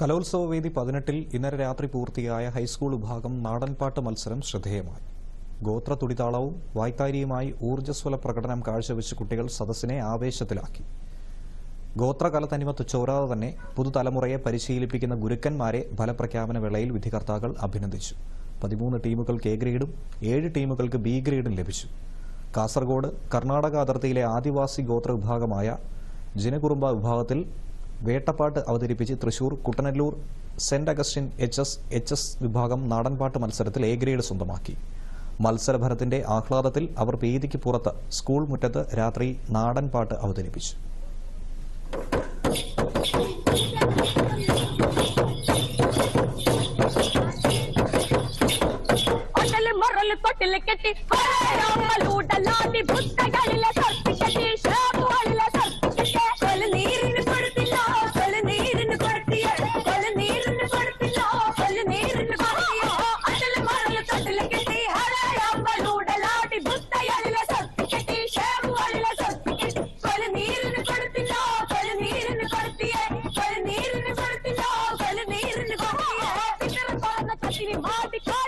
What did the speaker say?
കലോത്സവ വേദി പതിനെട്ടിൽ ഇന്നലെ രാത്രി പൂർത്തിയായ ഹൈസ്കൂൾ വിഭാഗം നാടൻപാട്ട് മത്സരം ശ്രദ്ധേയമായി. ഗോത്ര തുടിതാളവും വായ്ത്താരിയുമായി ഊർജസ്വല പ്രകടനം കാഴ്ചവെച്ച് കുട്ടികൾ സദസ്സിനെ ആവേശത്തിലാക്കി. ഗോത്രകല തനിമ ചോരാതെ തന്നെ പുതുതലമുറയെ പരിശീലിപ്പിക്കുന്ന ഗുരുക്കന്മാരെ ഫലപ്രഖ്യാപന വേളയിൽ വിധികർത്താക്കൾ അഭിനന്ദിച്ചു. പതിമൂന്ന് ടീമുകൾക്ക് എ ഗ്രേഡും ഏഴ് ടീമുകൾക്ക് ബി ഗ്രേഡും ലഭിച്ചു. കാസർഗോഡ് കർണാടക അതിർത്തിയിലെ ആദിവാസി ഗോത്ര വിഭാഗമായ ജിനകുറുമ്പ വിഭാഗത്തിൽ വേട്ടപ്പാട്ട് അവതരിപ്പിച്ച് Thrissur Kuttanellur saint Augustine H S H S വിഭാഗം നാടൻപാട്ട് മത്സരത്തിൽ എ ഗ്രേഡ് സ്വന്തമാക്കി. മത്സരഭരത്തിന്റെ ആഹ്ലാദത്തിൽ അവർ വേദിക്ക് പുറത്ത് സ്കൂൾ മുറ്റത്ത് രാത്രി നാടൻപാട്ട് അവതരിപ്പിച്ചു. കെട്ടി. Mardi Gras.